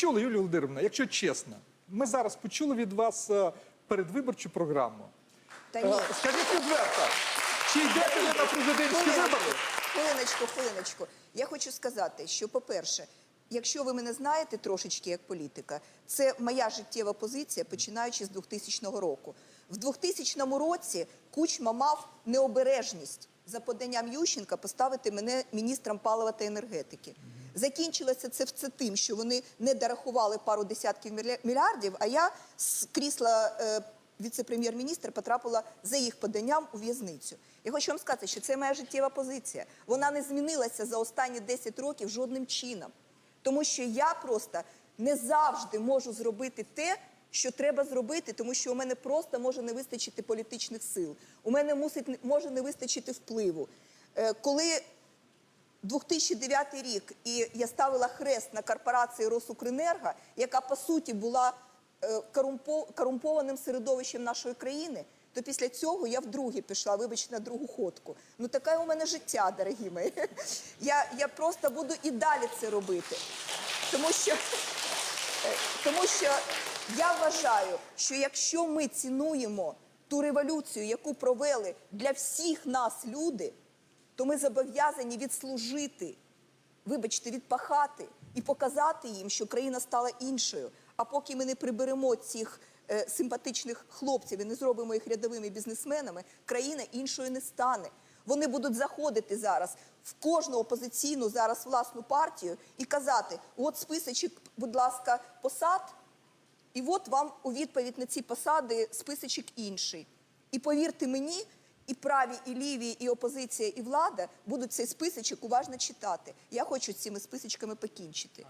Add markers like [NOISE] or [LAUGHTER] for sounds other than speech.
Чули, Юлія Володимировна, якщо чесно, ми зараз почули від вас е, передвиборчу програму. Та ні. Е, Скажіть відверто, чи йдете ви на президентські вибори? Хвилиночку, хвилиночку. Я хочу сказати, що, по-перше, якщо ви мене знаєте трошечки як політика, це моя життєва позиція, починаючи з 2000 року. В 2000 році Кучма мав необережність за поданням Ющенка поставити мене міністром палива та енергетики. Закінчилося це все тим, що вони не дорахували пару десятків мільярдів, а я з крісла е, віце-прем'єр-міністра потрапила за їх поданням у в'язницю. Я хочу вам сказати, що це моя життєва позиція. Вона не змінилася за останні 10 років жодним чином. Тому що я просто не завжди можу зробити те, що треба зробити, тому що у мене просто може не вистачити політичних сил. У мене мусить може не вистачити впливу. Е, Коли 2009 рік, і я ставила хрест на корпорації Росукренерго, яка по суті була е, корумпованим середовищем нашої країни. То після цього я вдруге пішла, вибачте, на другу ходку. Ну таке у мене життя, дорогі мої. [LAUGHS] Я, я просто буду і далі це робити. Тому що, е, тому що я вважаю, що якщо ми цінуємо ту революцію, яку провели для всіх нас люди, то ми зобов'язані відслужити, вибачте, відпахати і показати їм, що країна стала іншою. А поки ми не приберемо цих е, симпатичних хлопців і не зробимо їх рядовими бізнесменами, країна іншою не стане. Вони будуть заходити зараз в кожну опозиційну зараз власну партію і казати: от списочок, будь ласка, посад, і от вам у відповідь на ці посади списочок інший. І повірте мені, і праві, і ліві, і опозиція, і влада будуть цей списочок уважно читати. Я хочу з цими списочками покінчити.